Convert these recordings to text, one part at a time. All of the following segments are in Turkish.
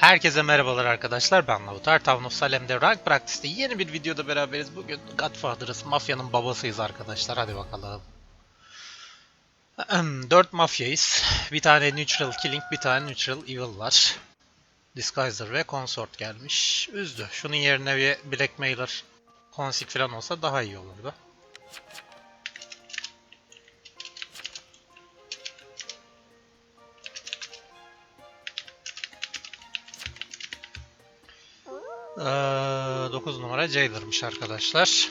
Herkese merhabalar arkadaşlar ben Lavutar Town of Salem'de Rank Practice'te yeni bir videoda beraberiz. Bugün Godfather'ız, mafyanın babasıyız arkadaşlar hadi bakalım. 4 mafyayız. Bir tane Neutral Killing, bir tane Neutral Evil var. Disguiser ve Consort gelmiş. Üzdü. Şunun yerine bir Blackmailer Consig falan olsa daha iyi olurdu. Ee, 9 numara Jailer'mış arkadaşlar.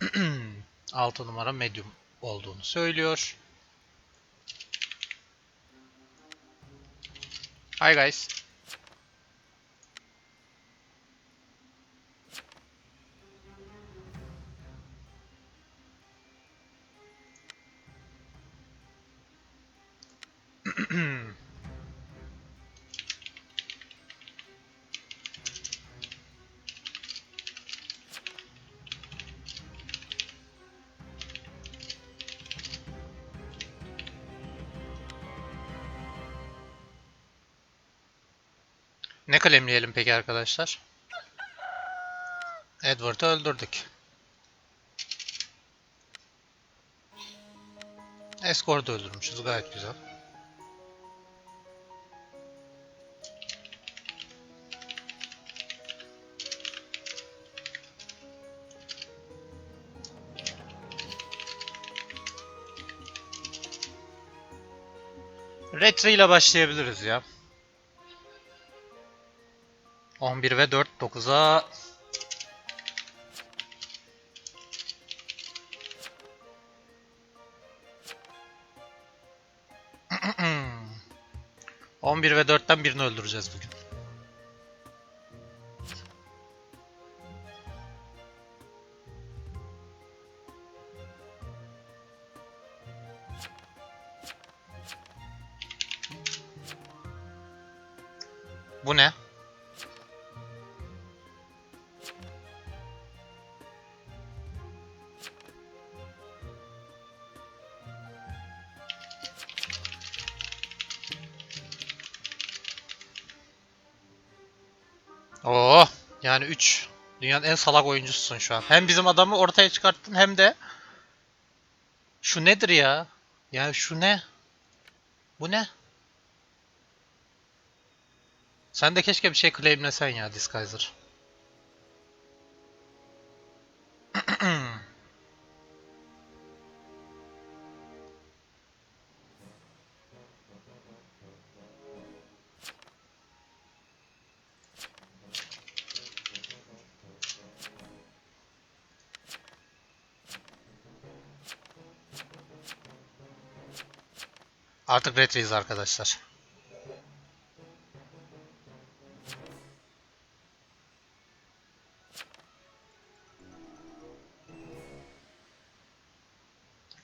6 numara Medium olduğunu söylüyor. Hi guys. Ne kalemleyelim peki arkadaşlar? Edward'ı öldürdük. Escort'u öldürmüşüz gayet güzel. Retro ile başlayabiliriz ya. 11 ve 4 9'a 11 ve 4'ten birini öldüreceğiz bugün. Bu ne? Yani 3. Dünyanın en salak oyuncususun şu an. Hem bizim adamı ortaya çıkarttın hem de şu nedir ya? Ya şu ne? Bu ne? Sen de keşke bir şey claimlesen ya Disguiser. Artık retriyiz arkadaşlar.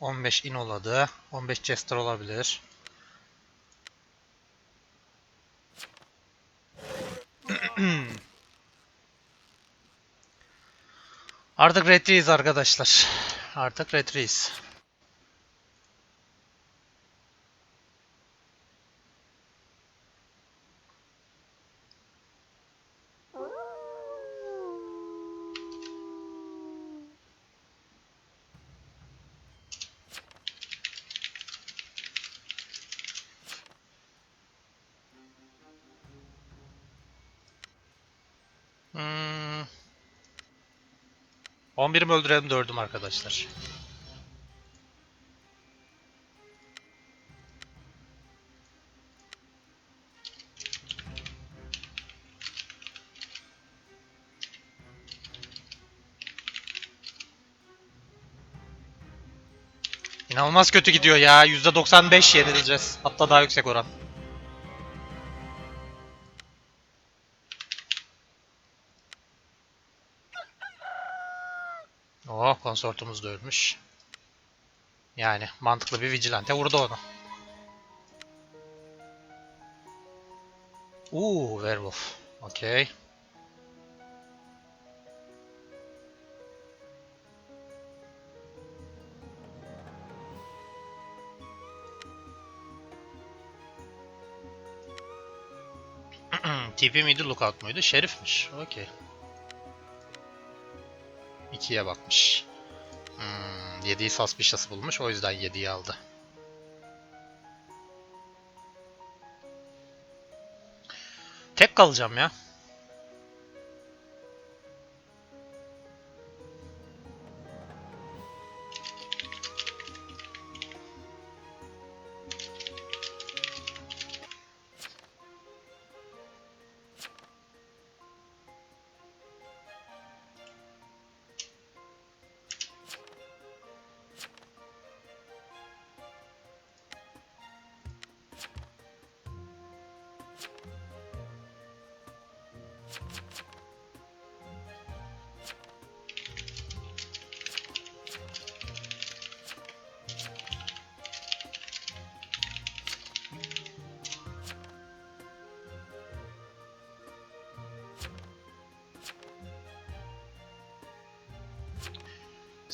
On beş inoladı. On beş Chester olabilir. Artık retriyiz arkadaşlar. Artık retriyiz. 11'i mi öldürelim 4'üm arkadaşlar. İnanılmaz kötü gidiyor ya. %95 yenileceğiz. Hatta daha yüksek oran. Konsortumuz da ölmüş. Yani mantıklı bir vigilante vurdu onu. Uuu werewolf. Okey. TP miydi lookout muydu? Şerifmiş. Okey. 2'ye bakmış. Hmm, 7'yi suspicious bulmuş. O yüzden 7'yi aldı. Tek kalacağım ya.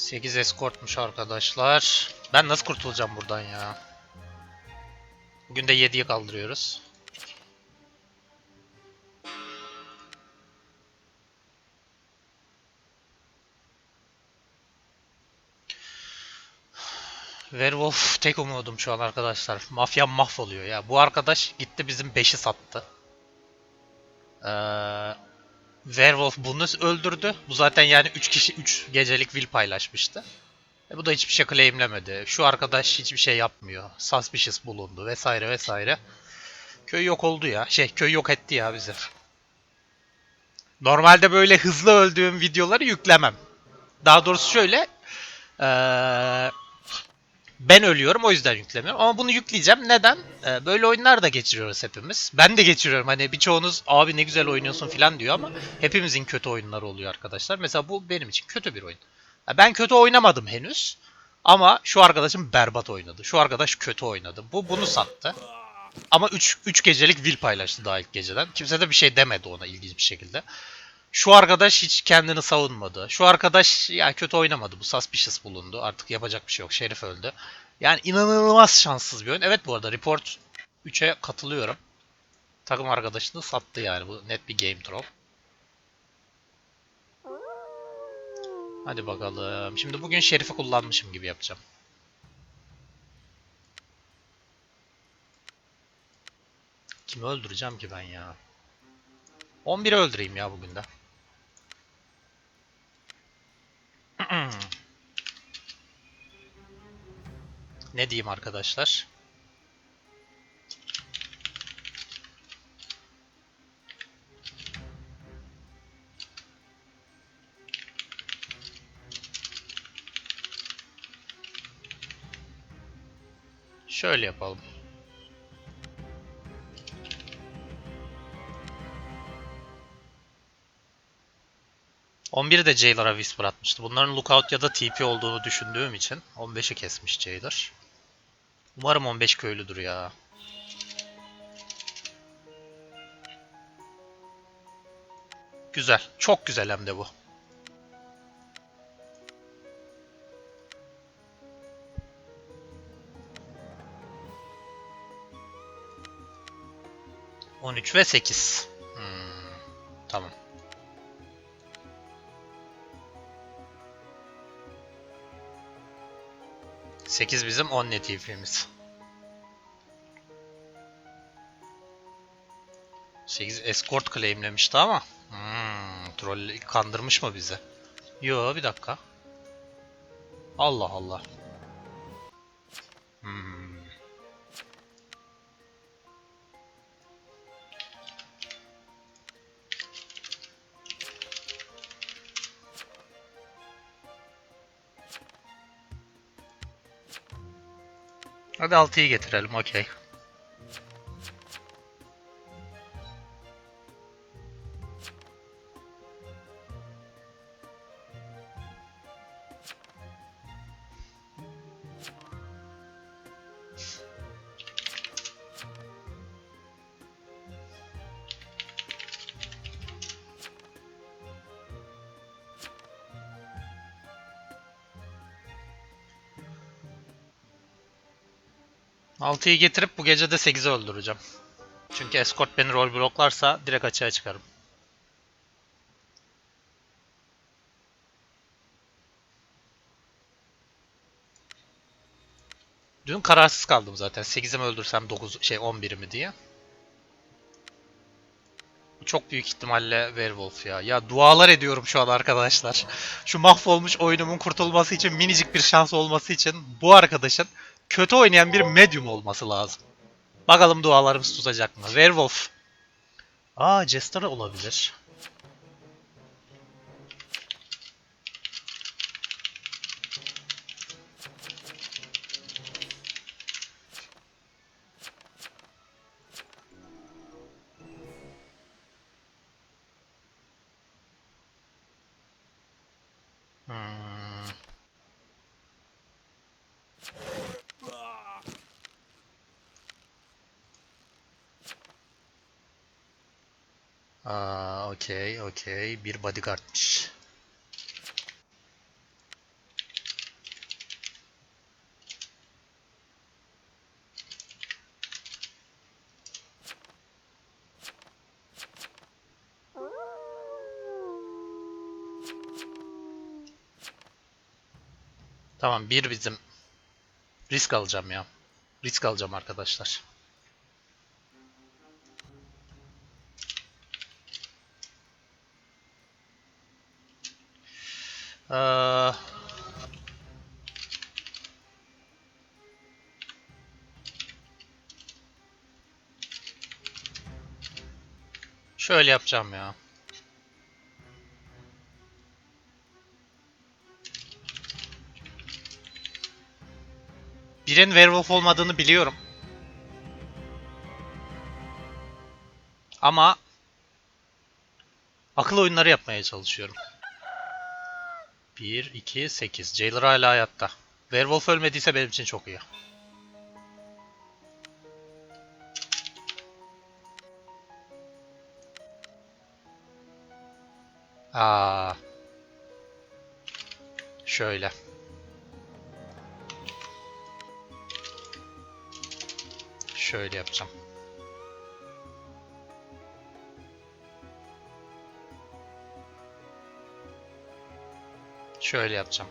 Sekiz escortmuş arkadaşlar. Ben nasıl kurtulacağım buradan ya? Bugün de 7'yi kaldırıyoruz. Werewolf tek umudum şu an arkadaşlar. Mafya mahvoluyor ya. Bu arkadaş gitti bizim 5'i sattı. Ee, Werewolf bunu öldürdü. Bu zaten yani 3 kişi 3 gecelik will paylaşmıştı. E bu da hiçbir şey claimlemedi. Şu arkadaş hiçbir şey yapmıyor. Suspicious bulundu vesaire vesaire. Köy yok oldu ya. Şey köy yok etti ya bizi. Normalde böyle hızlı öldüğüm videoları yüklemem. Daha doğrusu şöyle. Eee ben ölüyorum o yüzden yüklemiyorum. Ama bunu yükleyeceğim. Neden? Ee, böyle oyunlar da geçiriyoruz hepimiz. Ben de geçiriyorum. Hani birçoğunuz abi ne güzel oynuyorsun falan diyor ama hepimizin kötü oyunları oluyor arkadaşlar. Mesela bu benim için kötü bir oyun. Ben kötü oynamadım henüz. Ama şu arkadaşım berbat oynadı. Şu arkadaş kötü oynadı. Bu bunu sattı. Ama 3 3 gecelik will paylaştı daha ilk geceden. Kimse de bir şey demedi ona ilginç bir şekilde. Şu arkadaş hiç kendini savunmadı. Şu arkadaş ya kötü oynamadı. Bu suspicious bulundu. Artık yapacak bir şey yok. Şerif öldü. Yani inanılmaz şanssız bir oyun. Evet bu arada report 3'e katılıyorum. Takım arkadaşını sattı yani. Bu net bir game drop. Hadi bakalım. Şimdi bugün Şerif'i kullanmışım gibi yapacağım. Kimi öldüreceğim ki ben ya? 11'i öldüreyim ya bugün de. Ne diyeyim arkadaşlar? Şöyle yapalım. de Jailer'a Whisper atmıştı. Bunların Lookout ya da TP olduğunu düşündüğüm için 15'i kesmiş Jailer. Umarım 15 köylüdür ya. Güzel. Çok güzel hem de bu. On üç ve sekiz. Hmm, tamam. Sekiz bizim on net TP'miz. 8 escort claimlemişti ama. Hmm, troll kandırmış mı bizi? Yo bir dakika. Allah Allah. Hadi 6'yı getirelim okey. Altıyı getirip bu gece de 8'i öldüreceğim. Çünkü escort beni rol bloklarsa direkt açığa çıkarım. Dün kararsız kaldım zaten. 8'i mi öldürsem 9 şey 11'i mi diye. Çok büyük ihtimalle Werewolf ya. Ya dualar ediyorum şu an arkadaşlar. Şu mahvolmuş oyunumun kurtulması için minicik bir şans olması için bu arkadaşın kötü oynayan bir medium olması lazım. Bakalım dualarımız tutacak mı? Werewolf. Aa Jester olabilir. Hmm. Aa, okey, okey. Bir bodyguardmış. Tamam, bir bizim. Risk alacağım ya. Risk alacağım arkadaşlar. Şöyle yapacağım ya. Birin werewolf olmadığını biliyorum. Ama akıl oyunları yapmaya çalışıyorum. 1, 2, 8. Jailer hala hayatta. Werewolf ölmediyse benim için çok iyi. Aa. Şöyle. Şöyle yapacağım. Şöyle yapacağım.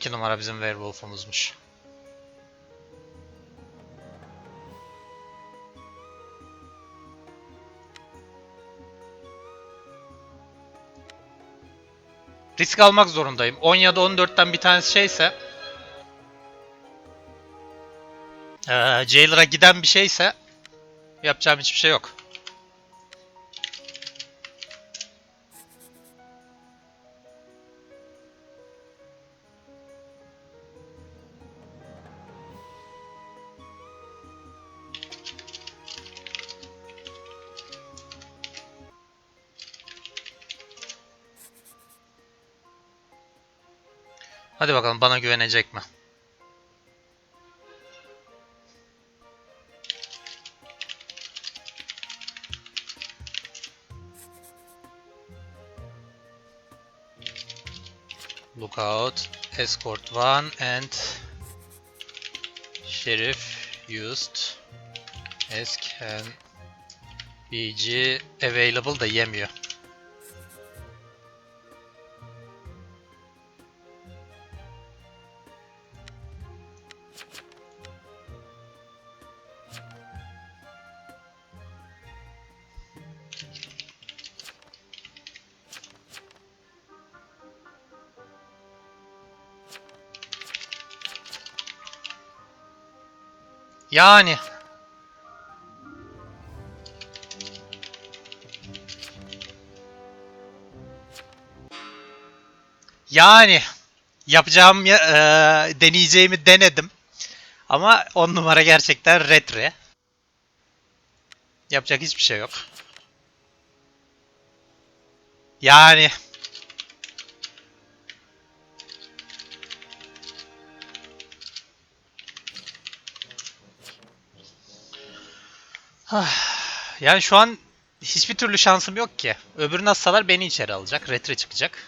İki numara bizim werewolf'umuzmuş. Risk almak zorundayım. 10 ya da 14'ten bir tanesi şeyse Ee, Jailer'a giden bir şeyse yapacağım hiçbir şey yok. Hadi bakalım bana güvenecek mi? Lookout, Escort 1 and Sheriff used as can BG available da yemiyor. Yani. Yani. Yapacağım, ya- eee, deneyeceğimi denedim. Ama on numara gerçekten retre. Yapacak hiçbir şey yok. Yani. Yani şu an hiçbir türlü şansım yok ki. Öbürünü assalar beni içeri alacak. Retre çıkacak.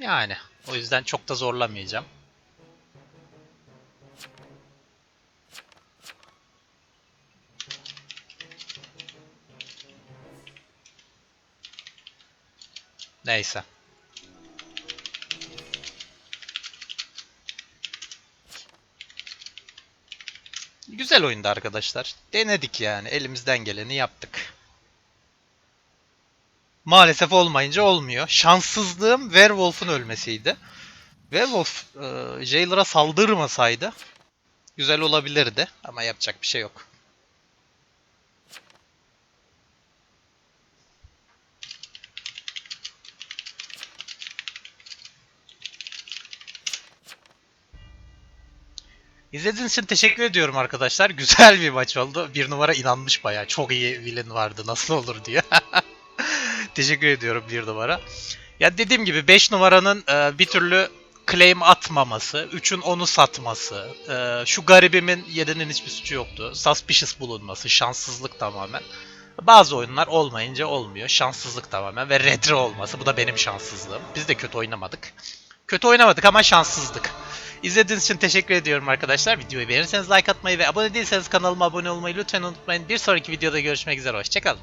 Yani o yüzden çok da zorlamayacağım. Neyse. Güzel oyundu arkadaşlar. Denedik yani. Elimizden geleni yaptık. Maalesef olmayınca olmuyor. Şanssızlığım Werewolf'un ölmesiydi. Werewolf e, Jailer'a saldırmasaydı güzel olabilirdi ama yapacak bir şey yok. İzlediğiniz için teşekkür ediyorum arkadaşlar. Güzel bir maç oldu. Bir numara inanmış bayağı. Çok iyi villain vardı nasıl olur diye. teşekkür ediyorum bir numara. Ya dediğim gibi 5 numaranın e, bir türlü claim atmaması, 3'ün onu satması, e, şu garibimin 7'nin hiçbir suçu yoktu. Suspicious bulunması, şanssızlık tamamen. Bazı oyunlar olmayınca olmuyor. Şanssızlık tamamen ve retro olması. Bu da benim şanssızlığım. Biz de kötü oynamadık. Kötü oynamadık ama şanssızdık. İzlediğiniz için teşekkür ediyorum arkadaşlar. Videoyu beğenirseniz like atmayı ve abone değilseniz kanalıma abone olmayı lütfen unutmayın. Bir sonraki videoda görüşmek üzere. Hoşçakalın.